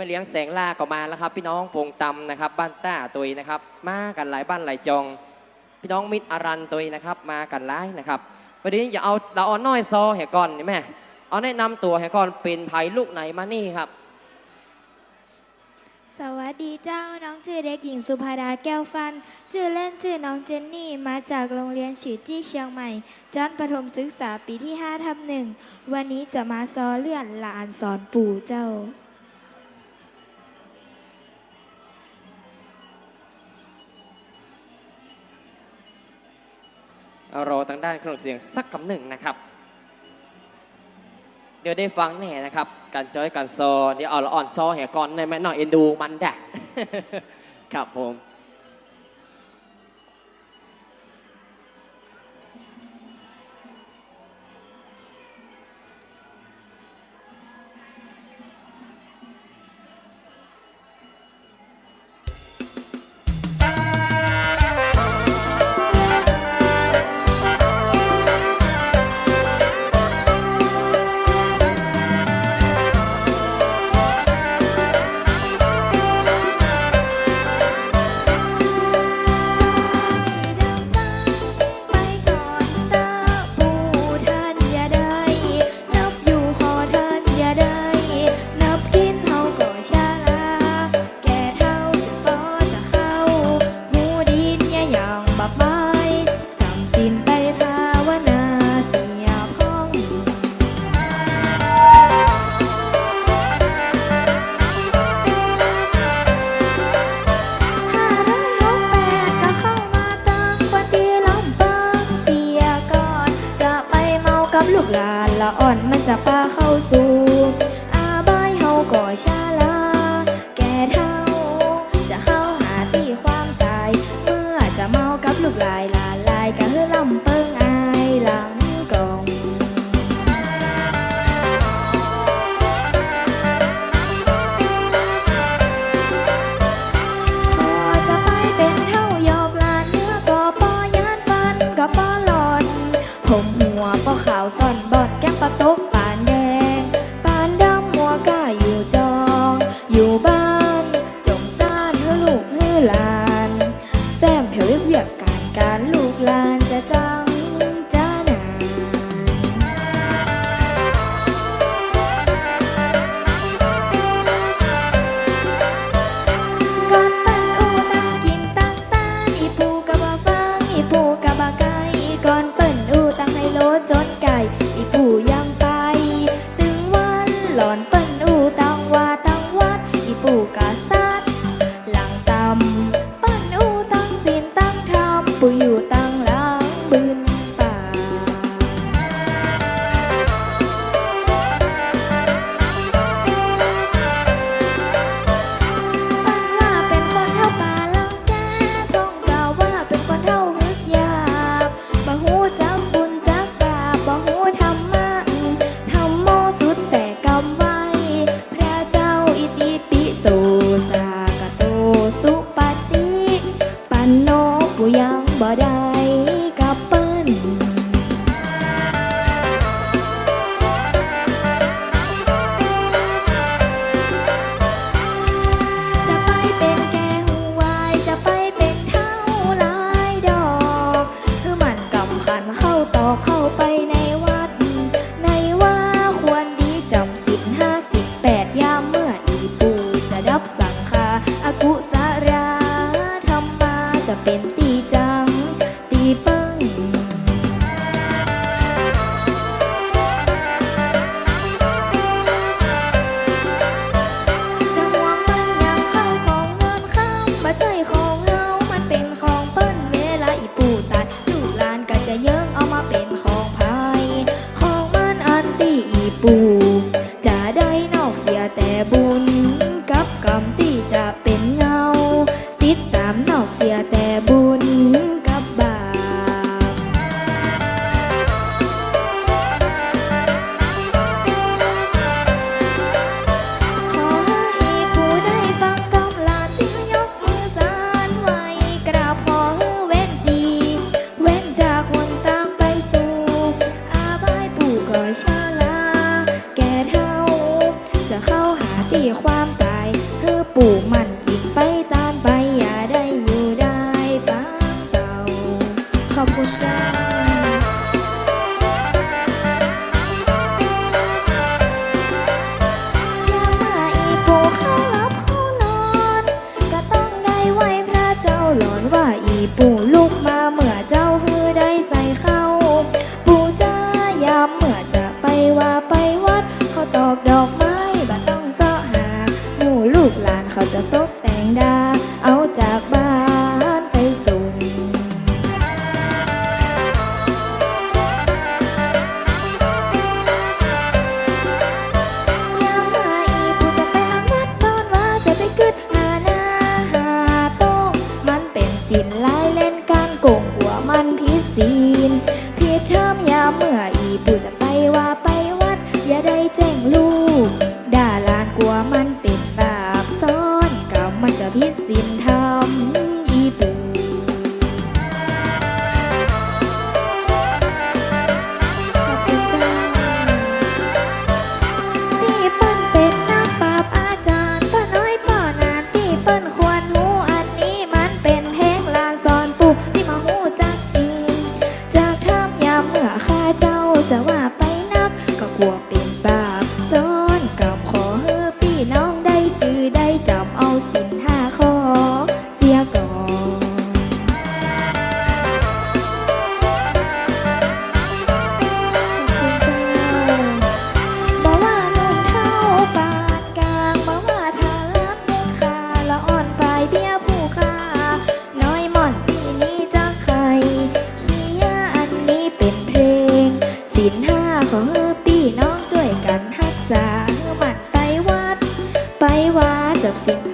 ม่เลี้ยงแสงล่าก็มาแล้วครับ พี่น้องพงตำนะครับ บ้านต้าตุยนะครับ มากันหลายบ้านหลายจอง พี่น้องมิตรอารันตุยนะครับ มากันหลายนะครับวันนี้อย่าเอาเราเอาน้อยซอแหก่อนนี่แม่เอาแนะนำตัวแหก่อนเป็นไผ่ลูกไหนมานี่ครับ สวัสดีเจ้าน้องจื่อเด็กหญิงสุภาดาแก้วฟันจื่อเล่นจื่อน้องเจนนี่มาจากโรงเรียนฉีจี้เชียงใหม่จอนปฐมศึกษาปีที่5ทับหนึ่งวันนี้จะมาซอเลื่อนหลานสอนปู่เจ้า รอทางด้านเครื่องเสียงสักคำหนึ่งนะครับ เดี๋ยวได้ฟังแน่นะครับการจอยกันโซนี่อ่อนอ่อนซอเห่ก่อนในแม่น้อยเอ็นดูมันแดะครับผม 下来。puyuh 不 ความตายเธอปู่มันกินไปตามไปอย่าได้อยู่ได้ปางเต่าขอบคุณจ้าหลอนว่าอีปู่ลูกมา ว่าไปนับก็กลัวเปลี่ยนไป ขอพี่น้องช่วยกันทักษามันไปวัด ไปวัดจับสิ่ง